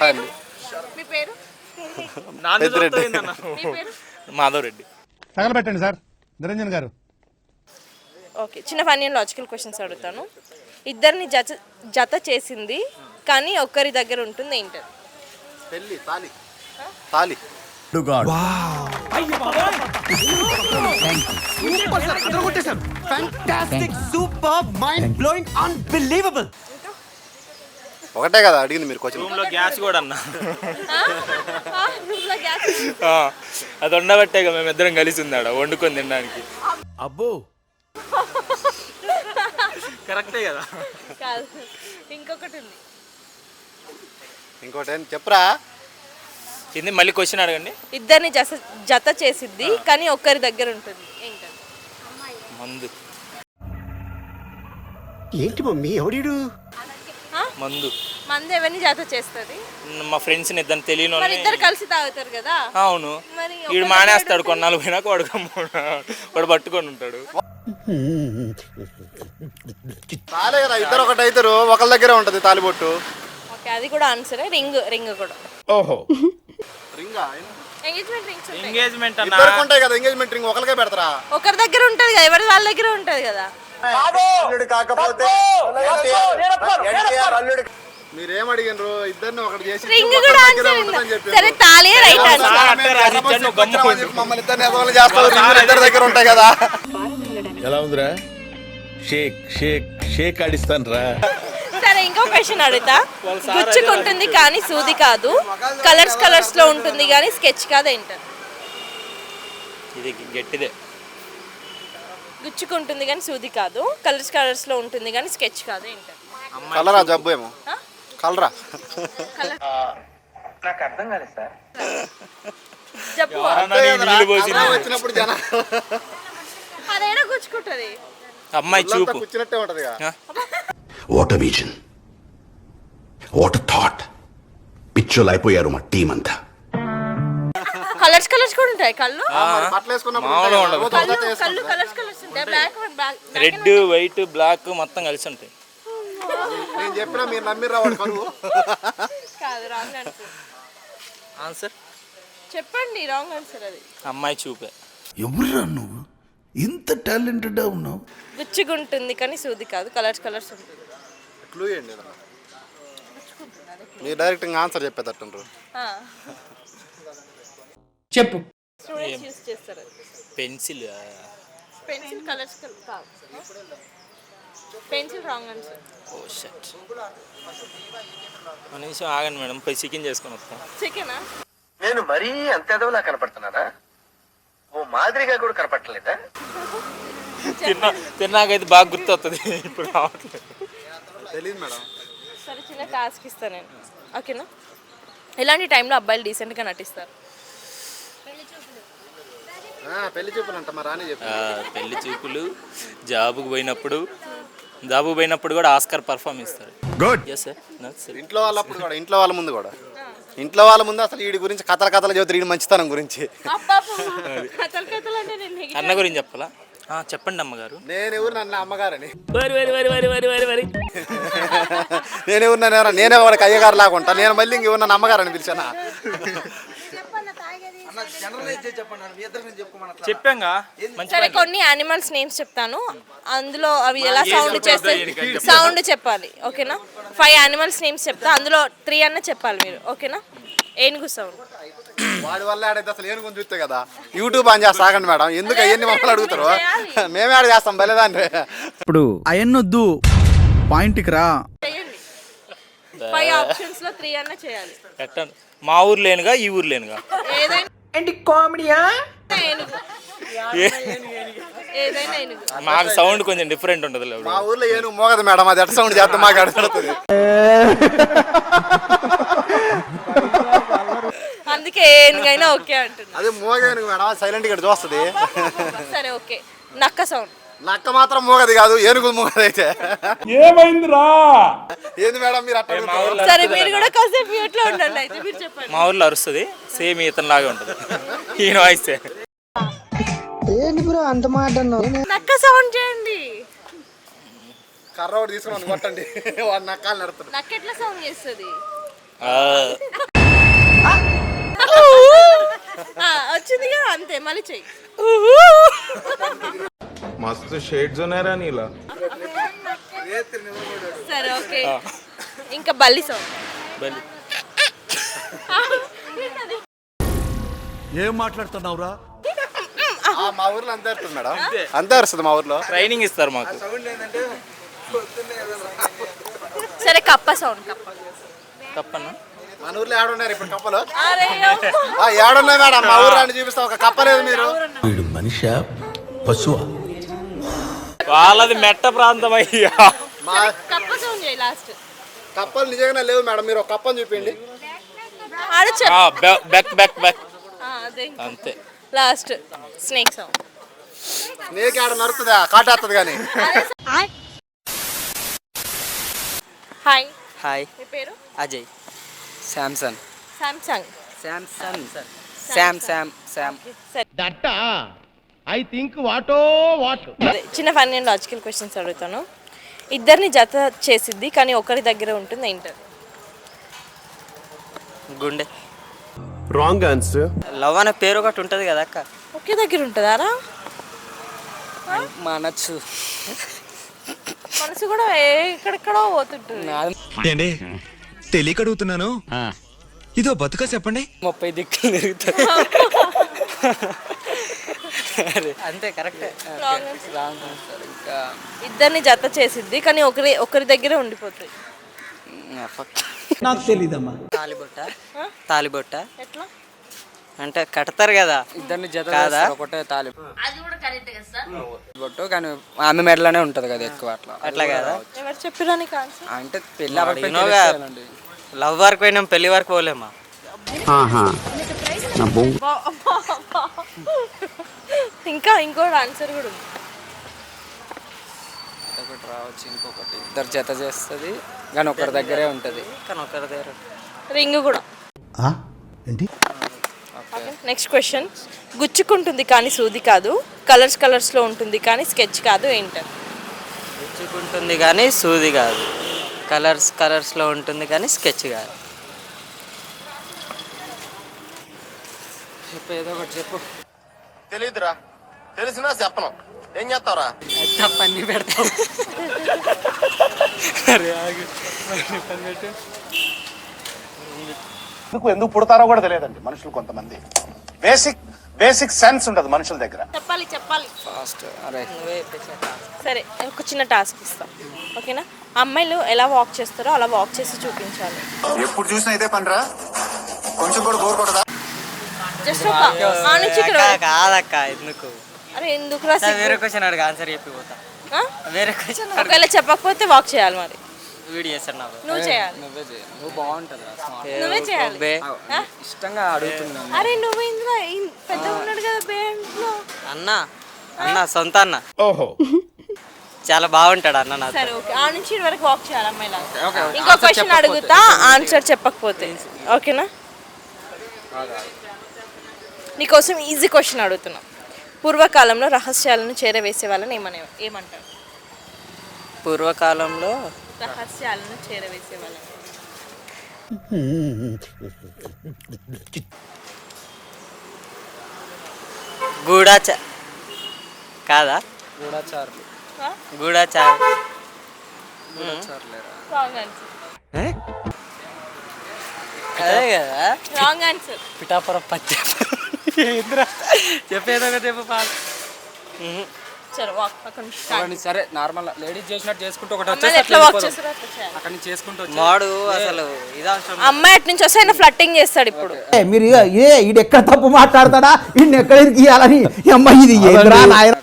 Hi అండి మీ పేరు? మాధవ్ రెడ్డి తగలబెట్టండి సార్. నిరంజన్ గారు. ఓకే చిన్న ఫన్నీ లాజికల్ క్వశ్చన్స్ అడుగుతాను. ఇద్దరిని జత జత చేసింది కానీ ఒక్కరి దగ్గర ఉంటుంది ఏంటది పెళ్ళి తాలి. తాలి. సూపర్ మైండ్ బ్లోయింగ్ అన్బిలీవబుల్ ఒకటే కదా అడిగింది మీరు క్వశ్చన్ రూమ్లో గ్యాస్ కూడా అన్న. ఆ, అది ఉండబట్టే కదా మేము ఇద్దరం కలిసి ఉందాడ వండుకొని తినడానికి. అబ్బో. కరెక్టే కదా. కాదు ఇంకొకటి ఉంది. ఇంకోటి ఏంటి చెప్పరా. ఇది మళ్ళీ క్వశ్చన్ అడగండి. ఇద్దరిని జత జత చేసిద్ది కానీ ఒక్కరి దగ్గర ఉంటుంది. ఏంటది? మందు. ఏంటి మమ్మీ ఎవడీడు? మందు. మంది ఎవరిని జత చేస్తుంది? మా ఫ్రెండ్స్ని ఇద్దరు తెలియని మరి ఇద్దరు కలిసి తాగుతారు కదా? అవును. మరి వీడు మానేస్తాడు కొన్నాళ్ళు పోయినాక వాడు గమ్మున- వాడు పట్టుకొని ఉంటాడు. తాలే కదా ఇద్దరు ఒకటి అవుతారు ఒకళ్ళ దగ్గరే ఉంటుంది తాలిబొట్టు. ఓకే అది కూడా ఆన్సరే రింగ్ రింగ్ కూడా. రింగా? ఎంగేజ్మెంట్ రింగ్స్ ఎంగేజ్మెంట్ అన్న. ఇద్దరికి ఉంటాయి కదా ఎంగేజ్మెంట్ రింగ్ ఒకరికే పెడతారా? ఒకరి దగ్గర ఉంటది కదా ఎవరి వాళ్ళ దగ్గర ఉంటది కదా? కాకపోతే మీరేం అడిగినారు? ఇద్దరిని ఒకటి చేసి రింగ్ ఒకరి కూడా దగ్గరే ఆన్సర్ ఉంటుందని చెప్పారు. సరే తాళే రైట్ ఆన్సర్ సార్. అట్టే రాసి ఇచ్చాను, నువ్వు గమ్మున వచ్చామని చెప్పి మమ్మల్ని ఇద్దరిని ఎదవలు చేస్తారు. రింగులు ఇద్దరి దగ్గర ఉంటాయి కదా. ఎలా ఉందిరా? షేక్ షేక్ షేక్ ఆడిస్తాను రా సరే ఇంకో క్వశ్చన్ అడుగుతా. గుచ్చుకుంటుంది కానీ సూది కాదు. కలర్స్ కలర్స్లో ఉంటుంది కానీ స్కెచ్ కాదు ఏంటది? ఇది గట్టిదే. గుచ్చుకుంటుంది కానీ సూది కాదు. కలర్స్ కలర్స్లో ఉంటుంది కానీ స్కెచ్ కాదు ఏంటది కలరా జబ్బు ఏమో. ఆ? కలరా. చెప్పు ఎవరన్నా నీ నీళ్ళు పోసి కలరా వచ్చినప్పుడు జనం. అదేనా గుచ్చుకుంటది. అమ్మాయి ఇల్లంతా చూపు. కూర్చున్నట్టే ఉంటది ఆ? వాట్ విజన్ వాట్ థాట్ పిచ్చోలు అయిపోయారు మా టీం అంతా. కలర్స్ కలర్స్ కూడా ఉంటాయి కళ్ళు? బట్టలు వేసుకున్నప్పుడు కళ్ళు. Colours colours red white black మొత్తం కలిసి ఉంటాయి. నేను చెప్పినా మీరు నమ్మిర్రా వాడు కరువు కాదు రాంగ్ ఆన్సర్ ఆన్సర్ చెప్పండి రాంగ్ ఆన్సర్ అది. అమ్మాయి చూపే. ఎవరురా నువ్వు? ఇంత టాలెంటెడ్ ఉన్నావు. గుచ్చుకుంటుంది కానీ సూది కాదు కలర్స్ కలర్స్ ఉంటుంది. క్లూ ఏంటి? మీరు డైరెక్ట్ ఇంకా ఆన్సర్ చెప్పేటట్టుండ్రు. చెప్పు. స్టూడెంట్స్ యూస్ చేస్తారు. అది పెన్సిల్ పెన్సిల్ కలర్స్ కాదు. Pencil wrong answer. ఓ షట్. ఒక నిమిషం ఆగండి మేడం పోయి చికెన్ చేసుకొని వస్తాం. చికెనా? నేను మరీ అంత ఎదవలా కనపడుతున్నానా? ఓ మాదిరిగా కూడా కనపడలేదా తిన్నా తిన్నాకైతే బాగా గుర్తొస్తుంది ఇప్పుడు రావట్లేదు. తెలియదు మేడం. సరే చిన్న టాస్క్ ఇస్తాను నేను. ఓకేనా? ఇలాంటి టైంలో అబ్బాయిలు డీసెంట్గా నటిస్తారు? ఆ, పెళ్ళి చూపులంట మా రాణి చెప్పి. ఆ, పెళ్ళి చూపులు జాబుకు పోయినప్పుడు జాబుకు పోయినప్పుడు కూడా ఆస్కర్ పర్ఫామ్ ఇస్తారు గుడ్ ఎస్ సార్ ఇంట్లో వాళ్ళప్పుడు కూడా ఇంట్లో వాళ్ళ ముందు కూడా. ఇంట్లో వాళ్ళ ముందు అసలు వీడి గురించి కథల కథలు చదువుతారు వీడి మంచితనం గురించి. అన్న గురించి చెప్పాలా? ఆ, చెప్పండి అమ్మగారు. నేను ఎవరు నన్ను అమ్మగారని? వరి వరి వరి వరి వరి వరి వరి. నేను ఎవరు నన్ను ఎవరు నేనే వాడికి అయ్యగారు లాగుంటా నేను మళ్ళీ ఇంకెవరు నన్ను అమ్మగారని పిలిచానా? చెప్పాంగా? సరే. కొన్ని యానిమల్స్ నేమ్స్ చెప్తాను. అందులో అవి ఎలా సౌండ్ చెప్పాలి. సౌండ్ చెప్పాలి ఓకేనా? ఫైవ్ యానిమల్స్ నేమ్స్ చెప్తా. అందులో త్రీ అన్న చెప్పాలి మీరు ఓకేనా? ఏనుగు సౌండ్ వాడి వల్ల ఆడైతే అసలు ఏను గురించి చూస్తే కదా. యూట్యూబ్ ఆన్ చేస్తా ఆగండి మేడం. ఎందుకు అవన్నీ మమ్మల్ని అడుగుతారు. మేమే ఆడ చేస్తాం బలేదాన్ని ఇప్పుడు అయన్నొద్దు. పాయింట్కి రా. ఫైవ్ ఆప్షన్స్లో త్రీ అన్న చేయాలి. మా ఊరు లేనుగా ఈ ఊరు లేనుగా ఏదైనా ఏంటి కామెడీయా? ఏనుగు ఏదైనా ఏనుగు మాకు సౌండ్ కొంచెం డిఫరెంట్ ఉంటుంది మా ఊర్లో ఏను మోగదు మేడం అది ఎట్ట సౌండ్ చేస్తాం మాకు అడుగుతుంది అందుకే ఏనుగైనా ఓకే అంటున్నా. అది మోగేను మేడం సైలెంట్గా చూస్తుంది. సరే ఓకే. నక్క సౌండ్. నక్క మాత్రం మోగది కాదు ఏనుగు మోగది అయితే. ఏమైందిరా? ఏంది మేడం మీరు అట్ట మా ఊర్లో సరే మీరు కూడా కాసేపు మ్యూట్లో ఉండండి అయితే మీరు చెప్పండి. మా ఊర్లో అరుస్తుంది సేమ్ ఇతను లాగే ఉంటుంది. ఈయన వాయిస్తే. నక్క సౌండ్ చేయండి. కర్ర ఒకటి తీసుకుని కొట్టండి. వాడు నక్కాలు నడుతుంది నక్క ఎట్లా సౌండ్ చేస్తుంది? ఆ, ఆ, వచ్చింది కదా అంతే మళ్ళీ చెయ్యి. మస్తు షేడ్స్ ఉన్నారా నీలా. సరే ఓకే. ఇంకా బల్లి సౌండ్ బలి. ఏం మాట్లాడుతున్నావురా? ఆ, మా ఊర్లో అంతే అరుస్తుంది మేడం. అంతే. అరుస్తుంది మా ఊర్లో. ట్రైనింగ్ ఇస్తారు మాకు. సరే కప్ప సౌండ్ కప్ప. తప్పన్నా మన ఊర్లో ఏడున్నారు ఇప్పుడు కప్పలు? ఏడున్నాయి మేడం? మా ఊర్లో అని చూపిస్తా. ఒక కప్పలేదు మీరు. వీడు మనిషా? పశువా? వాళ్ళది మెట్ట ప్రాంతం అయ్యా. కప్ప సౌండ్ చేయి లాస్ట్ కప్పలు నిజంగానే లేవు మేడం మీరు ఒక కప్పని చూపించండి. ఆడ ఆ, చెప్పు బె- బెక్ బెక్ బెక్. ఆ, అదే. అంతే. లాస్ట్ స్నేక్ సౌండ్ నీకు ఏడ నరుతుందా కాటేస్తుంది కానీ. హాయ్ హాయ్ మీ పేరు? Ajay Samsung Samsung Samsung Sam Sam Sam సరే ఐ థింక్ వాటో వాట్ అదే, చిన్న ఫన్ అండ్ లాజికల్ క్వశ్చన్స్ అడుగుతాను. ఇద్దరిని జత చేసిద్ది కానీ ఒకరి దగ్గర ఉంటుంది ఏంటది గుండె. రాంగ్ ఆన్సర్ లవ్ అనే పేరు ఒకటి ఉంటుంది కదా అక్క. ఒకే దగ్గర ఉంటుందారా మనచ్చు మనసు. కూడా ఏ- ఎక్కడెక్కడో పోతుంటుంది. ఏంటి? తెలియక అడుగుతున్నాను? ఇదో బతుక చెప్పండి. ముప్పై దిక్కులు తిరుగుతుంది అరే, అంతే కరెక్టే. ఇంకా ఇద్దరిని జత చేసిద్ది కానీ ఒకరి ఒకరి దగ్గరే ఉండిపోతుంది నాకు తెలీదమ్మా. తాలిబొట్ట. తాలిబొట్ట. ఎట్లా? అంటే కడతారు కదా. ఇద్దరిని జత కాదా? ఒకటే తాలి బొట్టు కానీ ఆమె మెడలోనే ఉంటది కదా ఎక్కువ అట్లా. అట్లా కదా? ఎవరు చెప్పిరా నీకు ఆన్సర్ అంటే పెళ్ళి లవ్ వరకు పోయినాం పెళ్ళి వరకు పోలేమా? ఇంకా ఇంకోటి ఆన్సర్ కూడా ఉంది. ఒకటి రావచ్చు ఇంకొకటి. ఇద్దరు జత చేస్తుంది కానీ ఒకరి దగ్గరే ఉంటుంది. కానీ ఒకరి దగ్గర రింగ్ కూడా. ఏంటి? నెక్స్ట్ క్వశ్చన్ గుచ్చుకుంటుంది కానీ సూది కాదు కలర్స్ కలర్స్లో ఉంటుంది కానీ స్కెచ్ కాదు ఏంటది గుచ్చుకుంటుంది కానీ సూది కాదు. కలర్స్ కలర్స్లో ఉంటుంది కానీ స్కెచ్ కాదు. చెప్పు ఏదో ఒకటి చెప్పు. తెలియదురా తెలిసినా చెప్పను. ఏం చేస్తావురా? పని పెడతాం అరే ఆగు. పని పెట్టు. ఎందుకు ఎందుకు పుడతారో కూడా తెలియదండి మనుషులు కొంతమంది. బేసిక్ బేసిక్ సెన్స్ ఉండదు మనుషుల దగ్గర. చెప్పాలి చెప్పాలి. ఫాస్ట్ అరే. సరే ఒక చిన్న టాస్క్ ఇస్తాం. ఓకేనా? అమ్మాయిలు ఎలా వాక్ చేస్తారో అలా వాక్ చేసి చూపించాలి. ఎప్పుడు చూసినా ఇదే పనిరా? కొంచెం కూడా బోర్ కొడదా జస్ట్ ఒక ఆ నుంచి ఇక్కడ కాదక్క ఎందుకు? అరే ఎందుకు రా వేరే క్వశ్చన్ అడుగు ఆన్సర్ చెప్పి పోతా. వేరే క్వశ్చన్ ఒకవేళ చెప్పకపోతే వాక్ చేయాలి మరి. వీడియో చేస్తాను నాకు. నువ్వు చేయాలి. నువ్వే చేయి. నువ్వు బాగుంటుంది నువ్వే చేయాలి. ఆ? ఇష్టంగా అడుగుతున్నాను. అరే నువ్వు ఇందులో ఇన్- పెద్ద ఉన్నాడు కదా బ్యాండ్లో అన్న అన్న సొంత అన్న. ఓహో. చాలా బాగుంటాడు అన్న నాతో. సరే ఓకే. ఆ నుంచి ఇటు వరకు వాక్ చేయాలి ఇంకో క్వశ్చన్ అడుగుతా ఆన్సర్ చెప్పకపోతే. ఓకేనా? నీకోసం ఈజీ క్వశ్చన్ అడుగుతున్నా. పూర్వకాలంలో రహస్యాలను చేరవేసే వాళ్ళని ఏమనే ఏమంటారు? పూర్వకాలంలో? రహస్యాలను చేరవేసే వాళ్ళని. గూడాచ కాదా? ఆన్సర్ అదే కదా. రాంగ్ ఆన్సర్ పిఠాపురం పచ్చి చెప్పేదో ఒక చెప్పు పాలు. సరే నార్మల్ లేడీస్ చేసినట్టు చేసుకుంటూ ఒకటి అక్కడి నుంచి చేసుకుంటూ మాడు అసలు ఇది అమ్మాయి అటు నుంచి వస్తే ఆయన ఫ్లట్టింగ్ చేస్తాడు ఇప్పుడు. మీరు ఏ ఈడు ఎక్కడ తప్పు మాట్లాడతాడా? ఈయన ఎక్కడ ఇరికియాలని అమ్మాయి ఇది ఏంద్రా నాయన?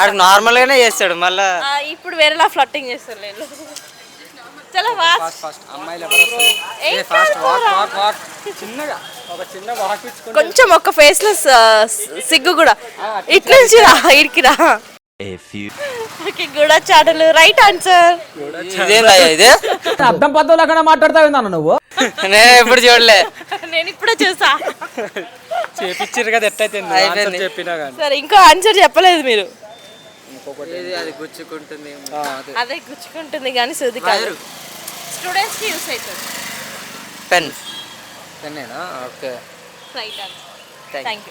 ఆడు నార్మల్ గానే చేస్తాడు మళ్ళా. ఇప్పుడు వేరేలా ఫ్లట్టింగ్ చేస్తారు చలో వాక్ ఫస్ట్ అమ్మాయిలు ఎవరు వస్తారు? ఏం ఏ ఫాస్ట్ కాదు, వాక్ రా. వాక్ వాక్ చిన్నగా ఒక చిన్న వాక్ ఇచ్చుకుంటే కొంచెం ఒక ఫేస్లో సిగ్గు కూడా. ఇటు నుంచి రా ఇడికి రా. ఓకే రైట్ ఆన్సర్ ఇది అర్థం పద్ధతులు అక్కడ మాట్లాడతావు నాన్న నువ్వు? నేను ఎప్పుడు చూడలే. నేను ఇప్పుడే చూసా. చేపించారు కదా ఎట్లయితే. చెప్పినా కానీ సరే ఇంకో ఆన్సర్ చెప్పలేదు మీరు. ఇది అది గుచ్చుకుంటుంది అదే. గుచ్చుకుంటుంది కానీ సూది కాదు. స్టూడెంట్స్కి యూస్ అవుతుంది. Pen. పెన్నేనా? Okay. Right answer thank you